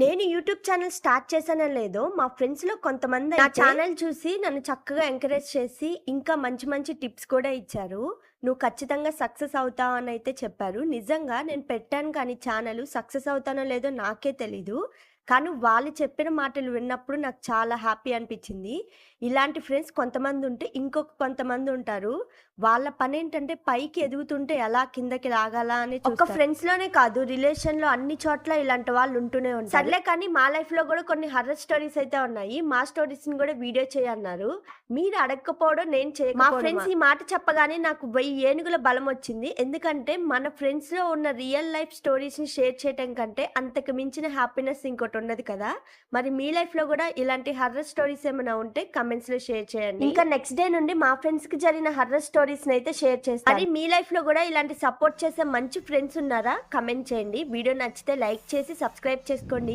నేను YouTube channel start చేశానో లేదో మా ఫ్రెండ్స్లో కొంతమంది నా ఛానల్ చూసి నన్ను చక్కగా ఎంకరేజ్ చేసి ఇంకా మంచి మంచి టిప్స్ కూడా ఇచ్చారు. నువ్వు ఖచ్చితంగా సక్సెస్ అవుతావు అని అయితే చెప్పారు. నిజంగా నేను పెట్టాను కానీ ఛానల్ సక్సెస్ అవుతానో లేదో నాకే తెలీదు. కానీ వాళ్ళు చెప్పిన మాటలు విన్నప్పుడు నాకు చాలా హ్యాపీ అనిపించింది. ఇలాంటి ఫ్రెండ్స్ కొంతమంది ఉంటే ఇంకొక కొంతమంది ఉంటారు. వాళ్ళ పని ఏంటంటే పైకి ఎదుగుతుంటే ఎలా కిందకి లాగాలా అని ఒక ఫ్రెండ్స్లోనే కాదు రిలేషన్లో అన్ని చోట్ల ఇలాంటి వాళ్ళు ఉంటూనే ఉంటారు. సర్లే కానీ మా లైఫ్లో కూడా కొన్ని హర్రర్ స్టోరీస్ అయితే ఉన్నాయి. మా స్టోరీస్ని కూడా వీడియో చేయన్నారు. మీరు అడగకపోవడం నేను చేయ మా ఫ్రెండ్స్ ఈ మాట చెప్పగానే నాకు వెయ్యి ఏనుగుల బలం వచ్చింది. ఎందుకంటే మన ఫ్రెండ్స్లో ఉన్న రియల్ లైఫ్ స్టోరీస్ని షేర్ చేయటం కంటే అంతకు మించిన హ్యాపీనెస్ ఇంకోటి ఉండదు కదా! మరి మీ లైఫ్లో కూడా ఇలాంటి హర్రర్ స్టోరీస్ ఏమైనా ఉంటే కమెంట్స్లో షేర్ చేయండి. ఇంకా నెక్స్ట్ డే నుండి మా ఫ్రెండ్స్కి జరిగిన హర్రర్ స్టోరీస్ అయితే షేర్ చేస్తాను మరి మీ లైఫ్లో కూడా ఇలాంటి సపోర్ట్ చేసే మంచి ఫ్రెండ్స్ ఉన్నారా? కమెంట్ చేయండి. వీడియో నచ్చితే లైక్ చేసి సబ్స్క్రైబ్ చేసుకోండి.